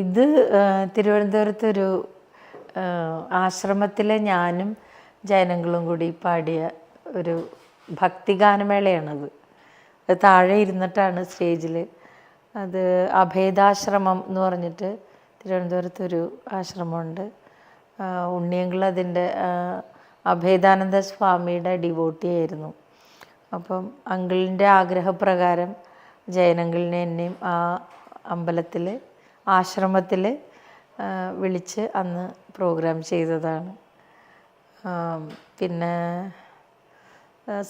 ഇത് തിരുവനന്തപുരത്തൊരു ആശ്രമത്തിലെ ഞാനും ജൈനങ്ങളും കൂടി പാടിയ ഒരു ഭക്തിഗാനമേളയാണത്. അത് താഴെ ഇരുന്നിട്ടാണ് സ്റ്റേജിൽ അത് അഭേദാശ്രമം എന്ന് പറഞ്ഞിട്ട് തിരുവനന്തപുരത്തൊരു ആശ്രമമുണ്ട്. ഉണ്ണിയങ്കിൾ അതിന്റെ അഭേദാനന്ദ സ്വാമിയുടെ ഡിവോട്ടി ആയിരുന്നു അപ്പം അങ്കിളിന്റെ ആഗ്രഹപ്രകാരം ജയനങ്കിളിനെ എന്നെയും ആ അമ്പലത്തിൽ ആശ്രമത്തിൽ വിളിച്ച് അന്ന് പ്രോഗ്രാം ചെയ്തതാണ്. പിന്നെ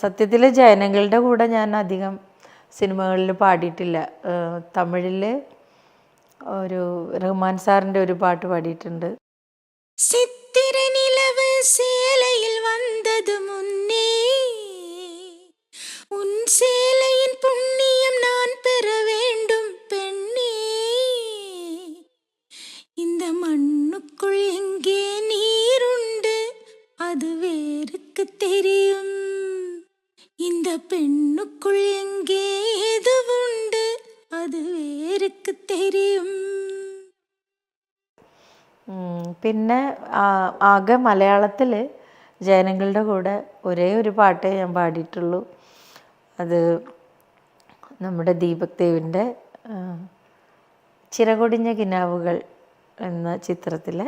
സത്യത്തിൽ ജയനങ്ങളുടെ കൂടെ ഞാൻ അധികം സിനിമകളിൽ പാടിയിട്ടില്ല. തമിഴിൽ ഒരു റഹ്മാൻ സാറിന്റെ ഒരു പാട്ട് പാടിയിട്ടുണ്ട്. സിത്തിര സേലയിൽ அது வேருக்கு தெரியும் இந்த பெண்ணுக்குள் எங்கே எதுவுண்டு அது வேருக்கு தெரியும் ഉം, പിന്നെ ആ- ആകെ മലയാളത്തിൽ ജയനങ്ങളുടെ കൂടെ ഒരേ ഒരു പാട്ടേ ഞാൻ പാടിയിട്ടുള്ളൂ അത് നമ്മുടെ ദീപക് ദേവിൻ്റെ ആ, ചിറകൊടിഞ്ഞ കിനാവുകൾ എന്ന ചിത്രത്തിലെ